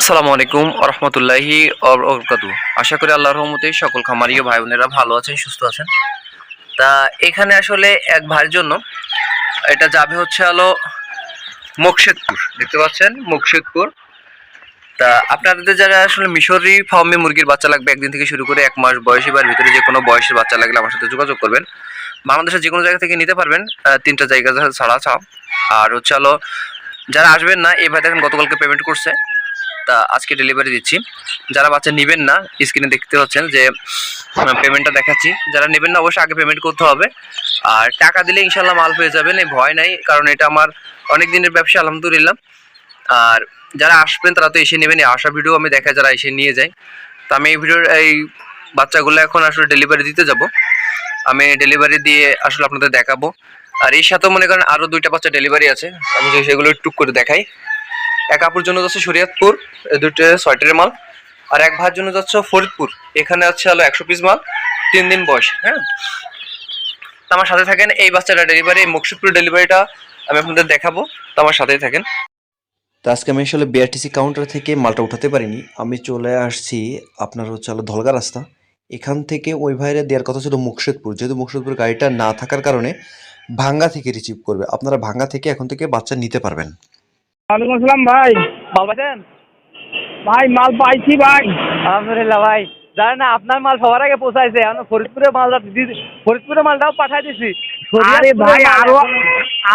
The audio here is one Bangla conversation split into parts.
আসসালামু আলাইকুম রহমতুল্লাহি অবরকাত আশা করি আল্লাহর রহমতে সকল খামারি ও ভাই বোনেরা ভালো আছেন, সুস্থ আছেন। তা এখানে আসলে এক ভাইয়ের জন্য এটা যাবে হচ্ছে হলো মুকশেদপুর, দেখতে পাচ্ছেন? মুকশেদপুর। তা আপনাদের যারা আসলে মিশরি ফার্মে মুরগির বাচ্চা লাগবে একদিন থেকে শুরু করে এক মাস বয়সী বা ভিতরে যে কোনো বয়সের বাচ্চা লাগলে আমার সাথে যোগাযোগ করবেন। বাংলাদেশের যে কোনো জায়গা থেকে নিতে পারবেন তিনটা জায়গা ছাড়া ছাড়া। আর হচ্ছে হলো যারা আসবেন না ভাই দেখেন গতকালকে পেমেন্ট করছে। তা আজকে ডেলিভারি দিচ্ছি। যারা বাচ্চা নেবেন না স্ক্রিনে দেখতে পাচ্ছেন যে পেমেন্টটা দেখাচ্ছি। যারা নেবেন না, অবশ্যই আগে পেমেন্ট করতে হবে। আর টাকা দিলে ইনশাল্লাহ মাল পেয়ে যাবেন, এই ভয় নাই, কারণ এটা আমার অনেক দিনের ব্যবসা, আলহামদুলিল্লাহ। আর যারা আসবেন, তারা তো এসে নেবেন আসা ভিডিও আমি দেখাই, যারা এসে নিয়ে যায়। তো আমি এই ভিডিওর এই বাচ্চাগুলো এখন আসলে ডেলিভারি দিতে যাব। আমি ডেলিভারি দিয়ে আসলে আপনাদের দেখাবো। আর এর সাথেও মনে করেন আরও দুইটা বাচ্চা ডেলিভারি আছে। আমি সেগুলো টুক করে দেখাই। এক আপুর জন্য যাচ্ছে শরীয়তপুর দুটো ছয়টার মাল। আর এক ভাইয়ের জন্য যাচ্ছে ফরিদপুর, এখানে আছে হলো একশো পিস মাল, তিন দিন বয়স হ্যাঁ? তো আমার সাথে থাকেন এই বাচ্চাটা ডেলিভারি এই মুকসুদপুর ডেলিভারিটা আমি আপনাদের দেখাবো, তো আমার সাথেই থাকেন। তো আজকে আমি আসলে বিআরটিসি কাউন্টার থেকে মালটা উঠাতে পারিনি, আমি চলে আসছি আপনার হচ্ছে হলো ধলগা রাস্তা। এখান থেকে ওই ভাইরে দেওয়ার কথা ছিল মুর্শিদপুর যেহেতু মুর্শিদপুর গাড়িটা না থাকার কারণে ভাঙ্গা থেকে রিসিভ করবে, আপনারা ভাঙ্গা থেকে এখন থেকে বাচ্চা নিতে পারবেন। ওয়ালাইকুম আসসালাম ভাই। মাল পাইছেন ভাই মাল পাইছি ভাই। আলহামদুলিল্লাহ ভাই। জানেন না আপনার মাল সবার আগে পৌঁছাইছে। আমি ফরিদপুরের মালটা ফরিদপুরের মালটাও পাঠাই দিছি। আরে ভাই আরও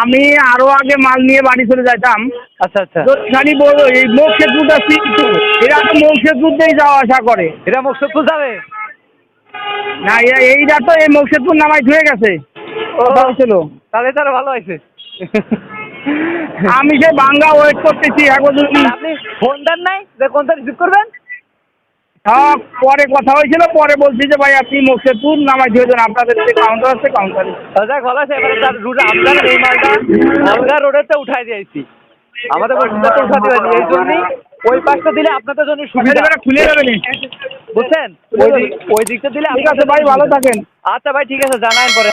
আমি আরও আগে মাল নিয়ে বাড়ি চলে যাইতাম। আচ্ছা আচ্ছা। খালি বলব এই মুর্শিদপুরটা কিন্তু এরা তো মুর্শিদপুর দিয়েই যাওয়া আসা করে। এটা মুকসুদপুর যাবে? না এইটা তো এই মুর্শিদপুর নামাই ধুয়ে গেছে। কথা হয়েছিল তাহলে তার ভালো হয়েছে আমি সে বাঙ্গা ওয়েট করতেছি এখন যদি আপনি ফোন দেন নাই? যে কোনটা রিসিভ করবেন? সব পরে কথা হয়েছিল পরে বলছি যে ভাই আপনি নামাই আপনাদের যে কাউন্টার আছে কাউন্টারে ভালো আছে এবারে তার রুট আপনার এই মালটা রোডেতে উঠাই দিয়েছি আমাদের উঠাতে এই জন্যই ওই পাশটা দিলে আপনাদের জন্য সুবিধা। এবারে খুলে যাবে বুঝছেন? ওই দিক ওই দিকটা দিলে ঠিক আছে আপনাদের ভাই ভালো থাকেন। আচ্ছা ভাই ঠিক আছে জানাই পরে।